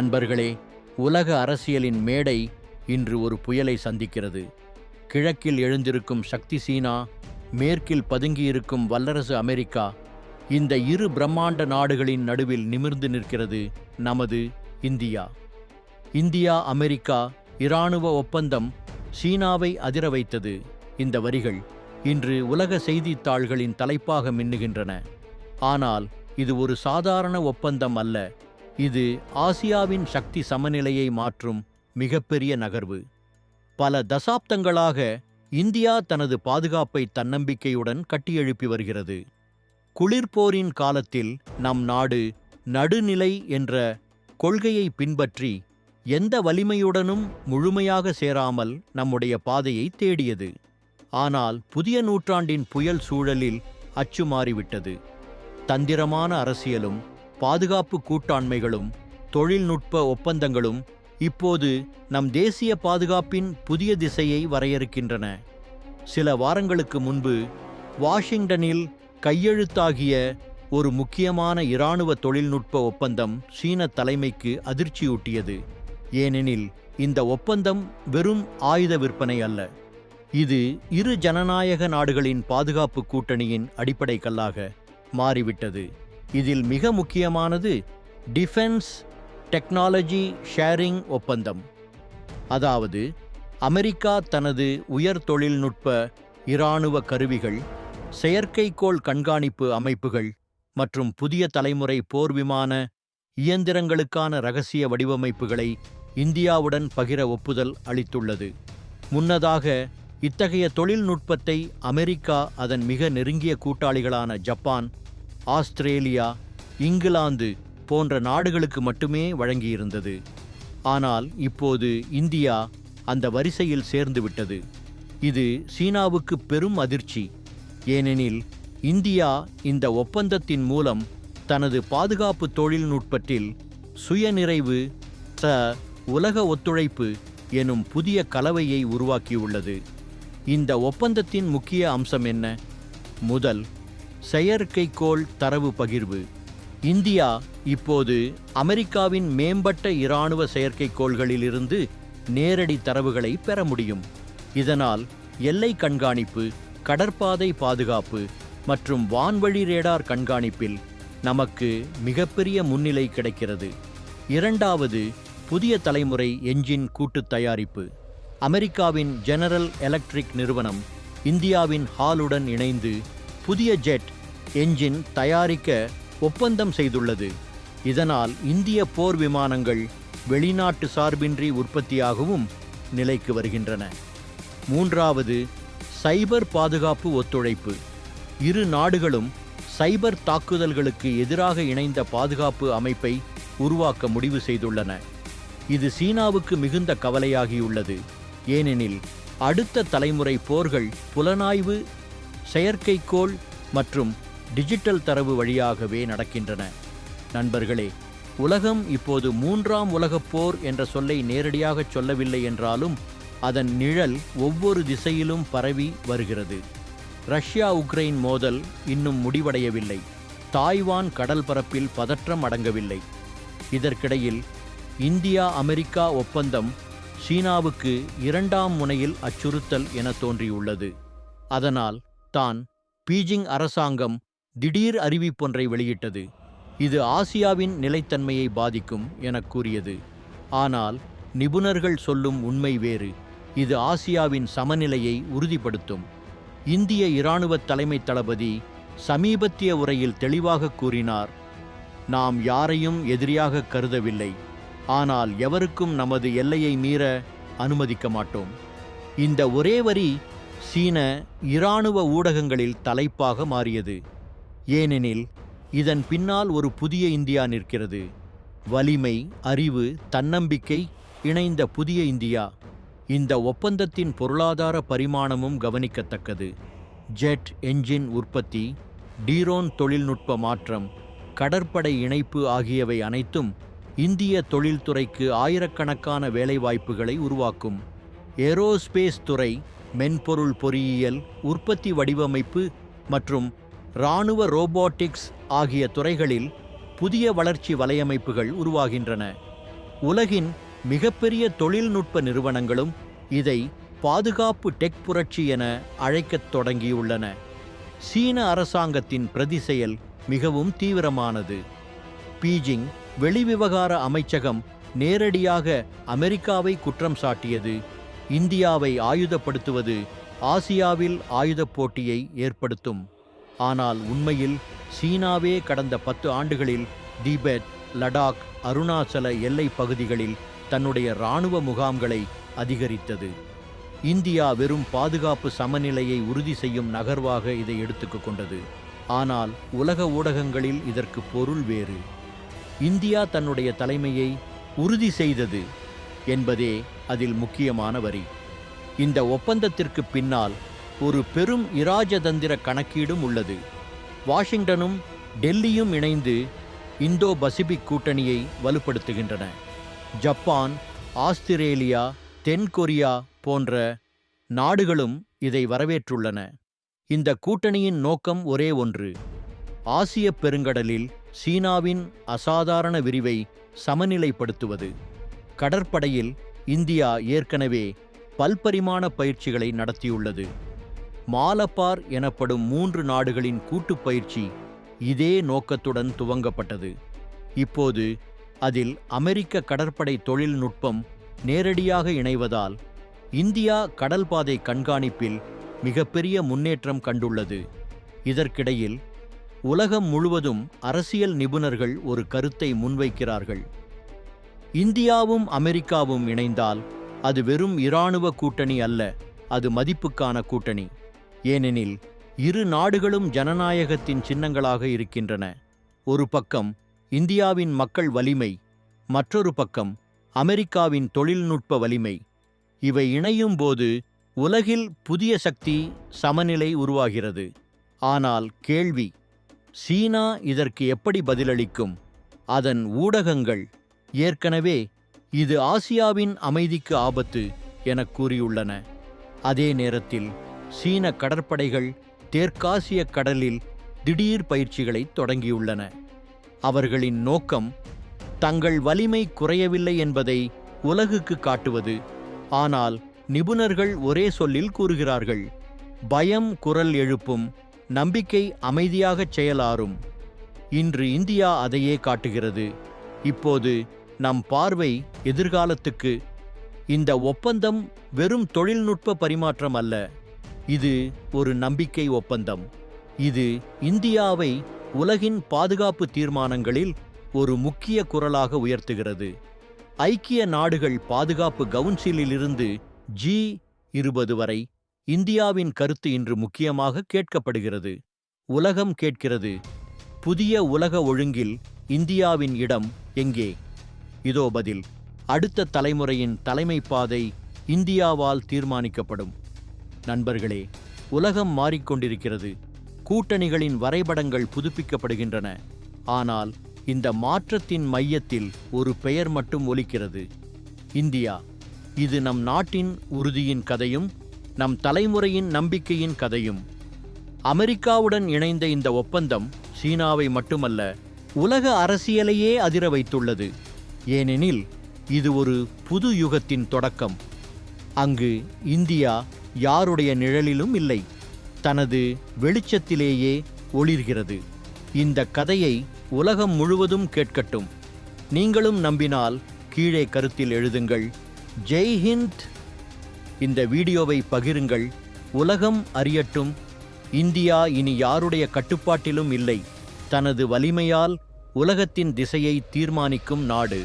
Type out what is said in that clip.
நண்பர்களே உலக அரசியலின் மேடை இன்று ஒரு புயலை சந்திக்கிறது. கிழக்கில் எழுந்திருக்கும் சக்தி சீனா மேற்கில் பதுங்கியிருக்கும் வல்லரசு அமெரிக்கா இந்த இரு பிரம்மாண்ட நாடுகளின் நடுவில் நிமிர்ந்து நிற்கிறது நமது இந்தியா. இந்தியா அமெரிக்கா இராணுவ ஒப்பந்தம் சீனாவை அதிர வைத்தது. இந்த வரிகள் இன்று உலக செய்தித்தாள்களின் தலைப்பாக மின்னுகின்றன. ஆனால் இது ஒரு சாதாரண ஒப்பந்தம் அல்ல. இது ஆசியாவின் சக்தி சமநிலையை மாற்றும் மிகப்பெரிய நகர்வு. பல தசாப்தங்களாக இந்தியா தனது பாதுகாப்பை தன்னம்பிக்கையுடன் கட்டியெழுப்பி வருகிறது. குளிர்போரின் காலத்தில் நம் நாடு நடுநிலை என்ற கொள்கையை பின்பற்றி எந்த வலிமையுடனும் முழுமையாக சேராமல் நம்முடைய பாதையை தேடியது. ஆனால் புதிய நூற்றாண்டின் புயல் சூழலில் அச்சு மாறிவிட்டது தந்திரமான அரசியலும் பாதுகாப்பு கூட்டாண்மைகளும் தொழில்நுட்ப ஒப்பந்தங்களும் இப்போது நம் தேசிய பாதுகாப்பின் புதிய திசையை வரையறுக்கின்றன. சில வாரங்களுக்கு முன்பு வாஷிங்டனில் கையெழுத்தாகிய ஒரு முக்கியமான இராணுவ தொழில்நுட்ப ஒப்பந்தம் சீன தலைமைக்கு அதிர்ச்சியூட்டியது. ஏனெனில் இந்த ஒப்பந்தம் வெறும் ஆயுத விற்பனை அல்ல. இது இரு ஜனநாயக நாடுகளின் பாதுகாப்பு கூட்டணியின் அடிப்படை கல்லாக மாறிவிட்டது. இதில் மிக முக்கியமானது டிஃபென்ஸ் டெக்னாலஜி ஷேரிங் ஒப்பந்தம். அதாவது அமெரிக்கா தனது உயர் தொழில்நுட்ப இராணுவ கருவிகள் செயற்கைக்கோள் கண்காணிப்பு அமைப்புகள் மற்றும் புதிய தலைமுறை போர் விமான இயந்திரங்களுக்கான ரகசிய வடிவமைப்புகளை இந்தியாவுடன் பகிர ஒப்புதல் அளித்துள்ளது. முன்னதாக இத்தகைய தொழில்நுட்பத்தை அமெரிக்கா அதன் மிக நெருங்கிய கூட்டாளிகளான ஜப்பான் ஆஸ்திரேலியா இங்கிலாந்து போன்ற நாடுகளுக்கு மட்டுமே வழங்கியிருந்தது. ஆனால் இப்போது இந்தியா அந்த வரிசையில் சேர்ந்துவிட்டது இது சீனாவுக்கு பெரும் அதிர்ச்சி. ஏனெனில் இந்தியா இந்த ஒப்பந்தத்தின் மூலம் தனது பாதுகாப்பு தொழில்நுட்பத்தில் சுயநிறைவு ச உலக ஒத்துழைப்பு எனும் புதிய கலவையை உருவாக்கியுள்ளது. இந்த ஒப்பந்தத்தின் முக்கிய அம்சம் என்ன? முதல் செயற்கைக்கோள் தரவு பகிர்வு. இந்தியா இப்போது அமெரிக்காவின் மேம்பட்ட இராணுவ செயற்கைக்கோள்களிலிருந்து நேரடி தரவுகளை பெற முடியும். இதனால் எல்லை கண்காணிப்பு கடற்பாதை பாதுகாப்பு மற்றும் வான்வழி ரேடார் கண்காணிப்பில் நமக்கு மிகப்பெரிய முன்னிலை கிடைக்கிறது. இரண்டாவது புதிய தலைமுறை என்ஜின் கூட்டுத் தயாரிப்பு. அமெரிக்காவின் ஜெனரல் எலக்ட்ரிக் நிறுவனம் இந்தியாவின் ஹாலுடன் இணைந்து புதிய ஜெட் என்ஜின் தயாரிக்க ஒப்பந்தம் செய்துள்ளது. இதனால் இந்திய போர் விமானங்கள் வெளிநாட்டு சார்பின்றி உற்பத்தியாகவும் நிலைக்கு வருகின்றன. மூன்றாவது சைபர் பாதுகாப்பு ஒத்துழைப்பு. இரு நாடுகளும் சைபர் தாக்குதல்களுக்கு எதிராக இணைந்த பாதுகாப்பு அமைப்பை உருவாக்க முடிவு செய்துள்ளன. இது சீனாவுக்கு மிகுந்த கவலையாகியுள்ளது. ஏனெனில் அடுத்த தலைமுறை போர்கள் புலனாய்வு செயற்கைக்கோள் மற்றும் டிஜிட்டல் தரவு வழியாகவே நடக்கின்றன. நண்பர்களே உலகம் இப்போது மூன்றாம் உலகப் போர் என்ற சொல்லை நேரடியாகச் சொல்லவில்லை என்றாலும் அதன் நிழல் ஒவ்வொரு திசையிலும் பரவி வருகிறது. ரஷ்யா உக்ரைன் மோதல் இன்னும் முடிவடையவில்லை. தாய்வான் கடல் பரப்பில் பதற்றம் அடங்கவில்லை. இதற்கிடையில் இந்தியா அமெரிக்கா ஒப்பந்தம் சீனாவுக்கு இரண்டாம் முனையில் அச்சுறுத்தல் என தோன்றியுள்ளது. அதனால் தான் பீஜிங் அரசாங்கம் திடீர் அறிவிப்பொன்றை வெளியிட்டது. இது ஆசியாவின் நிலைத்தன்மையை பாதிக்கும் எனக் கூறியது. ஆனால் நிபுணர்கள் சொல்லும் உண்மை வேறு. இது ஆசியாவின் சமநிலையை உறுதிப்படுத்தும். இந்திய இராணுவ தலைமை தளபதி சமீபத்திய உரையில் தெளிவாக கூறினார் நாம் யாரையும் எதிரியாக கருதவில்லை. ஆனால் எவருக்கும் நமது எல்லையை மீற அனுமதிக்க மாட்டோம். இந்த ஒரே வரி சீன இராணுவ ஊடகங்களில் தலைப்பாக மாறியது. ஏனெனில் இதன் பின்னால் ஒரு புதிய இந்தியா நிற்கிறது. வலிமை அறிவு தன்னம்பிக்கை இணைந்த புதிய இந்தியா. இந்த ஒப்பந்தத்தின் பொருளாதார பரிமாணமும் கவனிக்கத்தக்கது. ஜெட் என்ஜின் உற்பத்தி டீரோன் தொழில்நுட்ப மாற்றம் கடற்படை இணைப்பு ஆகியவை அனைத்தும் இந்திய தொழில்துறைக்கு ஆயிரக்கணக்கான வேலைவாய்ப்புகளை உருவாக்கும். ஏரோஸ்பேஸ் துறை மென்பொருள் பொறியியல் உற்பத்தி வடிவமைப்பு மற்றும் இராணுவ ரோபோட்டிக்ஸ் ஆகிய துறைகளில் புதிய வளர்ச்சி வலையமைப்புகள் உருவாகின்றன. உலகின் மிகப்பெரிய தொழில்நுட்ப நிறுவனங்களும் இதை பாதுகாப்பு டெக் புரட்சி என அழைக்கத் தொடங்கியுள்ளன. சீன அரசாங்கத்தின் பிரதி செயல் மிகவும் தீவிரமானது. பீஜிங் வெளிவிவகார அமைச்சகம் நேரடியாக அமெரிக்காவை குற்றம் சாட்டியது. இந்தியாவை ஆயுதப்படுத்துவது ஆசியாவில் ஆயுதப் போட்டியை ஏற்படுத்தும். ஆனால் உண்மையில் சீனாவே கடந்த பத்து ஆண்டுகளில் திபெத் லடாக் அருணாச்சல எல்லை பகுதிகளில் தன்னுடைய இராணுவ முகாம்களை அதிகரித்தது. இந்தியா வெறும் பாதுகாப்பு சமநிலையை உறுதி செய்யும் நகர்வாக இதை எடுத்துக்கு கொண்டது. ஆனால் உலக ஊடகங்களில் இதற்கு பொருள் வேறு. இந்தியா தன்னுடைய தலைமையை உறுதி செய்தது என்பதே அதில் முக்கியமான வரி. இந்த ஒப்பந்தத்திற்கு பின்னால் ஒரு பெரும் இராஜதந்திர கணக்கீடும் உள்ளது. வாஷிங்டனும் டெல்லியும் இணைந்து இந்தோ பசிபிக் கூட்டணியை வலுப்படுத்துகின்றன. ஜப்பான் ஆஸ்திரேலியா தென்கொரியா போன்ற நாடுகளும் இதை வரவேற்றுள்ளன. இந்த கூட்டணியின் நோக்கம் ஒரே ஒன்று. ஆசிய பெருங்கடலில் சீனாவின் அசாதாரண விரிவை சமநிலைப்படுத்துவது. கடற்படையில் இந்தியா ஏற்கனவே பல்பரிமாண பயிற்சிகளை நடத்தியுள்ளது. மாலப்பார் எனப்படும் மூன்று நாடுகளின் கூட்டுப் பயிற்சி இதே நோக்கத்துடன் துவங்கப்பட்டது. இப்போது அதில் அமெரிக்க கடற்படை தொழில்நுட்பம் நேரடியாக இணைவதால் இந்தியா கடல்பாதை கண்காணிப்பில் மிகப்பெரிய முன்னேற்றம் கண்டுள்ளது. இதற்கிடையில் உலகம் முழுவதும் அரசியல் நிபுணர்கள் ஒரு கருத்தை முன்வைக்கிறார்கள். இந்தியாவும் அமெரிக்காவும் இணைந்தால் அது வெறும் இராணுவ கூட்டணி அல்ல அது மதிப்புக்கான கூட்டணி. ஏனெனில் இரு நாடுகளும் ஜனநாயகத்தின் சின்னங்களாக இருக்கின்றன. ஒரு பக்கம் இந்தியாவின் மக்கள் வலிமை மற்றொரு பக்கம் அமெரிக்காவின் தொழில்நுட்ப வலிமை. இவை இணையும் போது உலகில் புதிய சக்தி சமநிலை உருவாகிறது. ஆனால் கேள்வி சீனா இதற்கு எப்படி பதிலளிக்கும்? அதன் ஊடகங்கள் ஏற்கனவே இது ஆசியாவின் அமைதிக்கு ஆபத்து என கூறியுள்ளன. அதே நேரத்தில் சீன கடற்படைகள் தெற்காசிய கடலில் திடீர் பயிற்சிகளை தொடங்கியுள்ளன. அவர்களின் நோக்கம் தங்கள் வலிமை குறையவில்லை என்பதை உலகுக்கு காட்டுவது. ஆனால் நிபுணர்கள் ஒரே சொல்லில் கூறுகிறார்கள் பயம் குரல் எழுப்பும் நம்பிக்கை அமைதியாகச் செயலாறும். இன்று இந்தியா அதையே காட்டுகிறது. இப்போது நம் பார்வை எதிர்காலத்துக்கு இந்த ஒப்பந்தம் வெறும் தொழில்நுட்ப பரிமாற்றம் அல்ல. இது ஒரு நம்பிக்கை ஒப்பந்தம். இது இந்தியாவை உலகின் பாதுகாப்பு தீர்மானங்களில் ஒரு முக்கிய குரலாக உயர்த்துகிறது. ஐக்கிய நாடுகள் பாதுகாப்பு கவுன்சிலிலிருந்து ஜி இருபது வரை இந்தியாவின் கருத்து இன்று முக்கியமாக கேட்கப்படுகிறது. உலகம் கேட்கிறது. புதிய உலக ஒழுங்கில் இந்தியாவின் இடம் எங்கே? இதோ பதில். அடுத்த தலைமுறையின் தலைமை பாதை இந்தியாவால் தீர்மானிக்கப்படும். நண்பர்களே உலகம் மாறிக்கொண்டிருக்கிறது. கூட்டணிகளின் வரைபடங்கள் புதுப்பிக்கப்படுகின்றன. ஆனால் இந்த மாற்றத்தின் மையத்தில் ஒரு பெயர் மட்டும் ஒலிக்கிறது. இந்தியா. இது நம் நாட்டின் உறுதியின் கதையும் நம் தலைமுறையின் நம்பிக்கையின் கதையும். அமெரிக்காவுடன் இணைந்த இந்த ஒப்பந்தம் சீனாவை மட்டுமல்ல உலக அரசியலையே அதிர வைத்துள்ளது. ஏனெனில் இது ஒரு புது யுகத்தின் தொடக்கம். அங்கு இந்தியா யாருடைய நிழலிலும் இல்லை தனது வெளிச்சத்திலேயே ஒளிர்கிறது. இந்த கதையை உலகம் முழுவதும் கேட்கட்டும். நீங்களும் நம்பினால் கீழே கருத்தில் எழுதுங்கள் ஜெய் ஹிந்த். இந்த வீடியோவை பகிருங்கள் உலகம் அறியட்டும். இந்தியா இனி யாருடைய கட்டுப்பாட்டிலும் இல்லை தனது வலிமையால் உலகத்தின் திசையை தீர்மானிக்கும் நாடு.